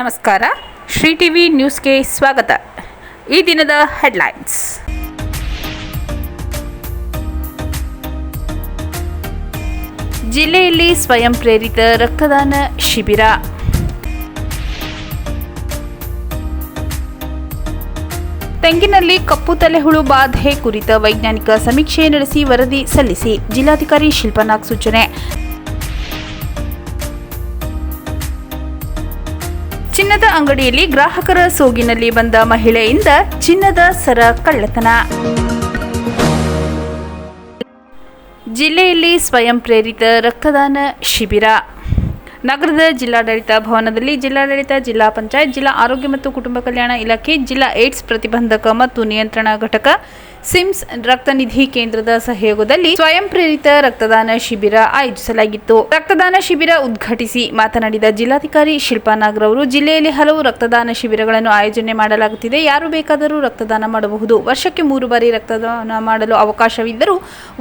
ನಮಸ್ಕಾರ. ಶ್ರೀ ಟಿವಿ ನ್ಯೂಸ್ಗೆ ಸ್ವಾಗತ. ಈ ದಿನದ ಹೆಡ್ಲೈನ್ಸ್. ಜಿಲ್ಲೆಯಲ್ಲಿ ಸ್ವಯಂ ಪ್ರೇರಿತ ರಕ್ತದಾನ ಶಿಬಿರ. ತೆಂಗಿನಲ್ಲಿ ಕಪ್ಪು ತಲೆಹುಳು ಬಾಧೆ ಕುರಿತ ವೈಜ್ಞಾನಿಕ ಸಮೀಕ್ಷೆ ನಡೆಸಿ ವರದಿ ಸಲ್ಲಿಸಿ ಜಿಲ್ಲಾಧಿಕಾರಿ ಶಿಲ್ಪನಾಗ್ ಸೂಚನೆ. ಚಿನ್ನದ ಅಂಗಡಿಯಲ್ಲಿ ಗ್ರಾಹಕರ ಸೋಗಿನಲ್ಲಿ ಬಂದ ಮಹಿಳೆಯಿಂದ ಚಿನ್ನದ ಸರ ಕಳ್ಳತನ. ಜಿಲ್ಲೆಯಲ್ಲಿ ಸ್ವಯಂ ಪ್ರೇರಿತ ರಕ್ತದಾನ ಶಿಬಿರ. ನಗರದ ಜಿಲ್ಲಾಡಳಿತ ಭವನದಲ್ಲಿ ಜಿಲ್ಲಾಡಳಿತ, ಜಿಲ್ಲಾ ಪಂಚಾಯತ್, ಜಿಲ್ಲಾ ಆರೋಗ್ಯ ಮತ್ತು ಕುಟುಂಬ ಕಲ್ಯಾಣ ಇಲಾಖೆ, ಜಿಲ್ಲಾ ಏಡ್ಸ್ ಪ್ರತಿಬಂಧಕ ಮತ್ತು ನಿಯಂತ್ರಣ ಘಟಕ ಸಿಮ್ಸ್ ರಕ್ತನಿಧಿ ಕೇಂದ್ರದ ಸಹಯೋಗದಲ್ಲಿ ಸ್ವಯಂ ಪ್ರೇರಿತ ರಕ್ತದಾನ ಶಿಬಿರ ಆಯೋಜಿಸಲಾಗಿತ್ತು. ರಕ್ತದಾನ ಶಿಬಿರ ಉದ್ಘಾಟಿಸಿ ಮಾತನಾಡಿದ ಜಿಲ್ಲಾಧಿಕಾರಿ ಶಿಲ್ಪಾ ಅವರು ಜಿಲ್ಲೆಯಲ್ಲಿ ಹಲವು ರಕ್ತದಾನ ಶಿಬಿರಗಳನ್ನು ಆಯೋಜನೆ ಮಾಡಲಾಗುತ್ತಿದೆ. ಯಾರು ಬೇಕಾದರೂ ರಕ್ತದಾನ ಮಾಡಬಹುದು. ವರ್ಷಕ್ಕೆ ಮೂರು ಬಾರಿ ರಕ್ತದಾನ ಮಾಡಲು ಅವಕಾಶವಿದ್ದರೂ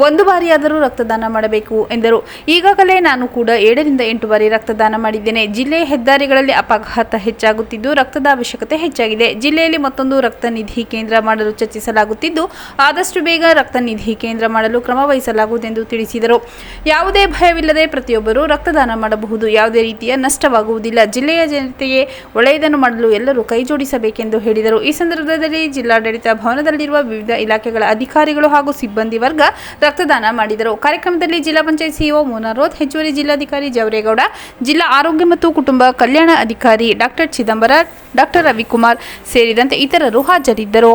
ಒಂದು ಬಾರಿಯಾದರೂ ರಕ್ತದಾನ ಮಾಡಬೇಕು, ಎಂದರು. ಈಗಾಗಲೇ ನಾನು ಕೂಡ ಏಳರಿಂದ ಎಂಟು ಬಾರಿ ರಕ್ತದಾನ ಮಾಡಿದ್ದೇನೆ. ಜಿಲ್ಲೆಯ ಹೆದ್ದಾರಿಗಳಲ್ಲಿ ಅಪಘಾತ ಹೆಚ್ಚಾಗುತ್ತಿದ್ದು, ರಕ್ತದ ಅವಶ್ಯಕತೆ ಹೆಚ್ಚಾಗಿದೆ. ಜಿಲ್ಲೆಯಲ್ಲಿ ಮತ್ತೊಂದು ರಕ್ತ ನಿಧಿ ಕೇಂದ್ರ ಮಾಡಲು ಚರ್ಚಿಸಲಾಗುತ್ತಿದ್ದು ಆದಷ್ಟು ಬೇಗ ರಕ್ತ ನಿಧಿ ಕೇಂದ್ರ ಮಾಡಲು ಕ್ರಮ ವಹಿಸಲಾಗುವುದೆಂದು ತಿಳಿಸಿದರು. ಯಾವುದೇ ಭಯವಿಲ್ಲದೆ ಪ್ರತಿಯೊಬ್ಬರು ರಕ್ತದಾನ ಮಾಡಬಹುದು. ಯಾವುದೇ ರೀತಿಯ ನಷ್ಟವಾಗುವುದಿಲ್ಲ. ಜಿಲ್ಲೆಯ ಜನತೆಯೇ ಒಳ್ಳೆಯದನ್ನು ಮಾಡಲು ಎಲ್ಲರೂ ಕೈಜೋಡಿಸಬೇಕೆಂದು ಹೇಳಿದರು. ಈ ಸಂದರ್ಭದಲ್ಲಿ ಜಿಲ್ಲಾಡಳಿತ ಭವನದಲ್ಲಿರುವ ವಿವಿಧ ಇಲಾಖೆಗಳ ಅಧಿಕಾರಿಗಳು ಹಾಗೂ ಸಿಬ್ಬಂದಿ ವರ್ಗ ರಕ್ತದಾನ ಮಾಡಿದರು. ಕಾರ್ಯಕ್ರಮದಲ್ಲಿ ಜಿಲ್ಲಾ ಪಂಚಾಯತ್ ಸಿಇಒ ಮೋನಾರೋತ್ ಹೆಚ್ಚುವರಿ ಜಿಲ್ಲಾಧಿಕಾರಿ ಜವರೇಗೌಡ, ಜಿಲ್ಲಾ ಆರೋಗ್ಯ ಮತ್ತು ಕುಟುಂಬ ಕಲ್ಯಾಣ ಅಧಿಕಾರಿ ಡಾಕ್ಟರ್ ಚಿದಂಬರ, ಡಾಕ್ಟರ್ ರವಿಕುಮಾರ್ ಸೇರಿದಂತೆ ಇತರರು ಹಾಜರಿದ್ದರು.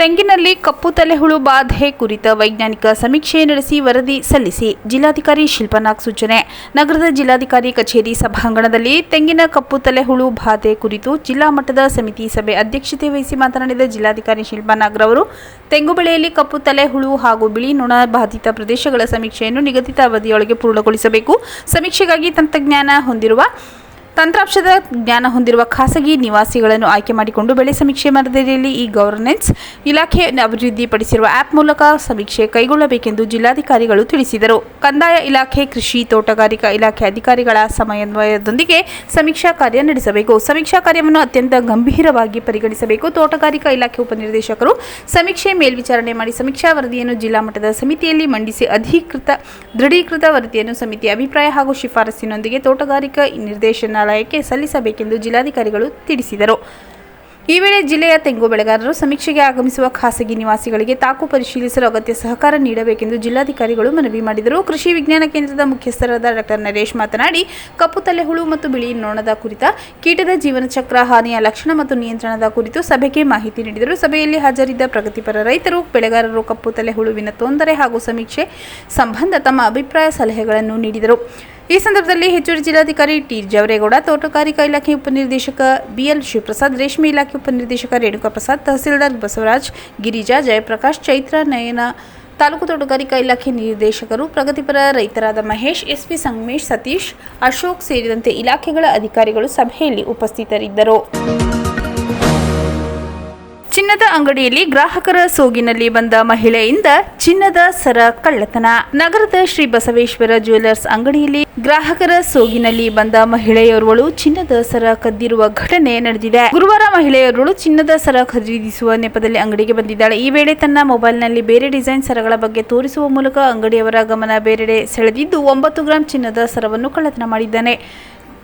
ತೆಂಗಿನಲ್ಲಿ ಕಪ್ಪು ತಲೆಹುಳು ಬಾಧೆ ಕುರಿತ ವೈಜ್ಞಾನಿಕ ಸಮೀಕ್ಷೆ ನಡೆಸಿ ವರದಿ ಸಲ್ಲಿಸಿ ಜಿಲ್ಲಾಧಿಕಾರಿ ಶಿಲ್ಪನಾಗ್ ಸೂಚನೆ. ನಗರದ ಜಿಲ್ಲಾಧಿಕಾರಿ ಕಚೇರಿ ಸಭಾಂಗಣದಲ್ಲಿ ತೆಂಗಿನ ಕಪ್ಪು ತಲೆಹುಳು ಬಾಧೆ ಕುರಿತು ಜಿಲ್ಲಾ ಮಟ್ಟದ ಸಮಿತಿ ಸಭೆ ಅಧ್ಯಕ್ಷತೆ ವಹಿಸಿ ಮಾತನಾಡಿದ ಜಿಲ್ಲಾಧಿಕಾರಿ ಶಿಲ್ಪನಾಗ್ ರವರು, ತೆಂಗು ಬೆಳೆಯಲ್ಲಿ ಕಪ್ಪು ತಲೆಹುಳು ಹಾಗೂ ಬಿಳಿ ನೊಣ ಬಾಧಿತ ಪ್ರದೇಶಗಳ ಸಮೀಕ್ಷೆಯನ್ನು ನಿಗದಿತ ಅವಧಿಯೊಳಗೆ ಪೂರ್ಣಗೊಳಿಸಬೇಕು. ಸಮೀಕ್ಷೆಗಾಗಿ ತಂತ್ರಜ್ಞಾನ ಹೊಂದಿರುವ ತಂತ್ರಾಂಶದ ಜ್ಞಾನ ಹೊಂದಿರುವ ಖಾಸಗಿ ನಿವಾಸಿಗಳನ್ನು ಆಯ್ಕೆ ಮಾಡಿಕೊಂಡು ಬೆಳೆ ಸಮೀಕ್ಷೆ ಮಾದರಿಯಲ್ಲಿ ಈ ಗವರ್ನೆನ್ಸ್ ಇಲಾಖೆ ಅಭಿವೃದ್ಧಿಪಡಿಸಿರುವ ಆ್ಯಪ್ ಮೂಲಕ ಸಮೀಕ್ಷೆ ಕೈಗೊಳ್ಳಬೇಕೆಂದು ಜಿಲ್ಲಾಧಿಕಾರಿಗಳು ತಿಳಿಸಿದರು. ಕಂದಾಯ ಇಲಾಖೆ, ಕೃಷಿ ತೋಟಗಾರಿಕಾ ಇಲಾಖೆ ಅಧಿಕಾರಿಗಳ ಸಮನ್ವಯದೊಂದಿಗೆ ಸಮೀಕ್ಷಾ ಕಾರ್ಯ ನಡೆಸಬೇಕು. ಸಮೀಕ್ಷಾ ಕಾರ್ಯವನ್ನು ಅತ್ಯಂತ ಗಂಭೀರವಾಗಿ ಪರಿಗಣಿಸಬೇಕು. ತೋಟಗಾರಿಕಾ ಇಲಾಖೆ ಉಪನಿರ್ದೇಶಕರು ಸಮೀಕ್ಷೆ ಮೇಲ್ವಿಚಾರಣೆ ಮಾಡಿ ಸಮೀಕ್ಷಾ ವರದಿಯನ್ನು ಜಿಲ್ಲಾ ಮಟ್ಟದ ಸಮಿತಿಯಲ್ಲಿ ಮಂಡಿಸಿ ಅಧಿಕೃತ ದೃಢೀಕೃತ ವರದಿಯನ್ನು ಸಮಿತಿಯ ಅಭಿಪ್ರಾಯ ಹಾಗೂ ಶಿಫಾರಸಿನೊಂದಿಗೆ ತೋಟಗಾರಿಕಾ ನಿರ್ದೇಶನಾಲಯಕ್ಕೆ ಸಲ್ಲಿಸಬೇಕೆಂದು ಜಿಲ್ಲಾಧಿಕಾರಿಗಳು ತಿಳಿಸಿದರು. ಈ ವೇಳೆ ಜಿಲ್ಲೆಯ ತೆಂಗು ಬೆಳೆಗಾರರು ಸಮೀಕ್ಷೆಗೆ ಆಗಮಿಸುವ ಖಾಸಗಿ ನಿವಾಸಿಗಳಿಗೆ ತಾಕು ಪರಿಶೀಲಿಸಲು ಅಗತ್ಯ ಸಹಕಾರ ನೀಡಬೇಕೆಂದು ಜಿಲ್ಲಾಧಿಕಾರಿಗಳು ಮನವಿ ಮಾಡಿದರು. ಕೃಷಿ ವಿಜ್ಞಾನ ಕೇಂದ್ರದ ಮುಖ್ಯಸ್ಥರಾದ ಡಾಕ್ಟರ್ ನರೇಶ್ ಮಾತನಾಡಿ, ಕಪ್ಪು ತಲೆಹುಳು ಮತ್ತು ಬಿಳಿ ನೋಣದ ಕುರಿತ ಕೀಟದ ಜೀವನ ಚಕ್ರ ಹಾನಿಯ ಲಕ್ಷಣ ಮತ್ತು ನಿಯಂತ್ರಣದ ಕುರಿತು ಸಭೆಗೆ ಮಾಹಿತಿ ನೀಡಿದರು. ಸಭೆಯಲ್ಲಿ ಹಾಜರಿದ್ದ ಪ್ರಗತಿಪರ ರೈತರು, ಬೆಳೆಗಾರರು ಕಪ್ಪು ತಲೆ ಹುಳುವಿನ ತೊಂದರೆ ಹಾಗೂ ಸಮೀಕ್ಷೆ ಸಂಬಂಧ ತಮ್ಮ ಅಭಿಪ್ರಾಯ ಸಲಹೆಗಳನ್ನು ನೀಡಿದರು. ಈ ಸಂದರ್ಭದಲ್ಲಿ ಹೆಚ್ಚುವರಿ ಜಿಲ್ಲಾಧಿಕಾರಿ ಟಿ ಜವರೇಗೌಡ, ತೋಟಗಾರಿಕಾ ಇಲಾಖೆ ಉಪನಿರ್ದೇಶಕ ಬಿಎಲ್ ಶಿವಪ್ರಸಾದ್, ರೇಷ್ಮೆ ಇಲಾಖೆ ಉಪನಿರ್ದೇಶಕ ರೇಣುಕಾ ಪ್ರಸಾದ್ ತಹಸೀಲ್ದಾರ್ ಬಸವರಾಜ್, ಗಿರಿಜಾ ಜಯಪ್ರಕಾಶ್, ಚೈತ್ರ ನಯನ ತಾಲೂಕು ತೋಟಗಾರಿಕಾ ಇಲಾಖೆ ನಿರ್ದೇಶಕರು, ಪ್ರಗತಿಪರ ರೈತರಾದ ಮಹೇಶ್, ಎಸ್ಪಿ ಸಂಗಮೇಶ್, ಸತೀಶ್, ಅಶೋಕ್ ಸೇರಿದಂತೆ ಇಲಾಖೆಗಳ ಅಧಿಕಾರಿಗಳು ಸಭೆಯಲ್ಲಿ ಉಪಸ್ಥಿತರಿದ್ದರು. ಚಿನ್ನದ ಅಂಗಡಿಯಲ್ಲಿ ಗ್ರಾಹಕರ ಸೋಗಿನಲ್ಲಿ ಬಂದ ಮಹಿಳೆಯಿಂದ ಚಿನ್ನದ ಸರ ಕಳ್ಳತನ. ನಗರದ ಶ್ರೀ ಬಸವೇಶ್ವರ ಜ್ಯುವೆಲ್ಲರ್ಸ್ ಅಂಗಡಿಯಲ್ಲಿ ಗ್ರಾಹಕರ ಸೋಗಿನಲ್ಲಿ ಬಂದ ಮಹಿಳೆಯೋರ್ವಳು ಚಿನ್ನದ ಸರ ಕದ್ದಿರುವ ಘಟನೆ ನಡೆದಿದೆ. ಗುರುವಾರ ಮಹಿಳೆಯೋರ್ವಳು ಚಿನ್ನದ ಸರ ಖರೀದಿಸುವ ನೆಪದಲ್ಲಿ ಅಂಗಡಿಗೆ ಬಂದಿದ್ದಾಳೆ. ಈ ವೇಳೆ ತನ್ನ ಮೊಬೈಲ್ನಲ್ಲಿ ಬೇರೆ ಡಿಸೈನ್ ಸರಗಳ ಬಗ್ಗೆ ತೋರಿಸುವ ಮೂಲಕ ಅಂಗಡಿಯವರ ಗಮನ ಬೇರೆಡೆ ಸೆಳೆದಿದ್ದು, ಒಂಬತ್ತು ಗ್ರಾಂ ಚಿನ್ನದ ಸರವನ್ನು ಕಳ್ಳತನ ಮಾಡಿದ್ದಾನೆ.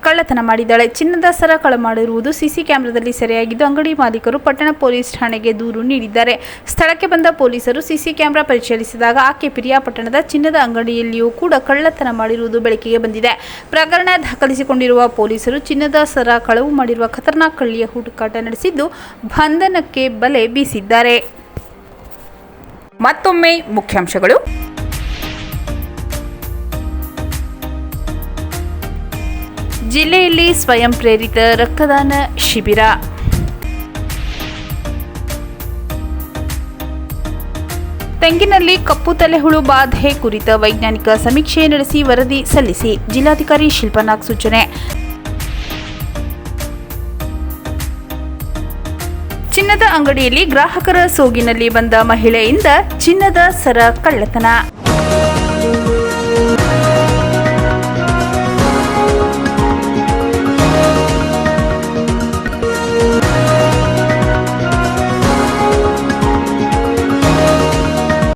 ಕಳ್ಳತನ ಮಾಡಿದ್ದಾಳೆ. ಚಿನ್ನದ ಸರ ಕಳ ಮಾಡಿರುವುದು ಸಿಸಿ ಕ್ಯಾಮೆರಾದಲ್ಲಿ ಸೆರೆಯಾಗಿದ್ದು, ಅಂಗಡಿ ಮಾಲೀಕರು ಪಟ್ಟಣ ಪೊಲೀಸ್ ಠಾಣೆಗೆ ದೂರು ನೀಡಿದ್ದಾರೆ. ಸ್ಥಳಕ್ಕೆ ಬಂದ ಪೊಲೀಸರು ಸಿಸಿ ಕ್ಯಾಮೆರಾ ಪರಿಶೀಲಿಸಿದಾಗ ಆಕೆ ಪಿರಿಯಾಪಟ್ಟಣದ ಚಿನ್ನದ ಅಂಗಡಿಯಲ್ಲಿಯೂ ಕೂಡ ಕಳ್ಳತನ ಮಾಡಿರುವುದು ಬೆಳಕಿಗೆ ಬಂದಿದೆ. ಪ್ರಕರಣ ದಾಖಲಿಸಿಕೊಂಡಿರುವ ಪೊಲೀಸರು ಚಿನ್ನದ ಸರ ಕಳವು ಮಾಡಿರುವ ಖತರ್ನಾಕ್ ಹಳ್ಳಿಯ ಹುಡುಕಾಟ ನಡೆಸಿದ್ದು, ಬಂಧನಕ್ಕೆ ಬಲೆ ಬೀಸಿದ್ದಾರೆ. ಮತ್ತೊಮ್ಮೆ ಮುಖ್ಯಾಂಶಗಳು. ಜಿಲ್ಲೆಯಲ್ಲಿ ಸ್ವಯಂ ಪ್ರೇರಿತ ರಕ್ತದಾನ ಶಿಬಿರ. ತೆಂಗಿನಲ್ಲಿ ಕಪ್ಪು ತಲೆಹುಳು ಬಾಧೆ ಕುರಿತ ವೈಜ್ಞಾನಿಕ ಸಮೀಕ್ಷೆ ನಡೆಸಿ ವರದಿ ಸಲ್ಲಿಸಿ ಜಿಲ್ಲಾಧಿಕಾರಿ ಶಿಲ್ಪನಾಗ್ ಸೂಚನೆ. ಚಿನ್ನದ ಅಂಗಡಿಯಲ್ಲಿ ಗ್ರಾಹಕರ ಸೋಗಿನಲ್ಲಿ ಬಂದ ಮಹಿಳೆಯಿಂದ ಚಿನ್ನದ ಸರ ಕಳ್ಳತನ.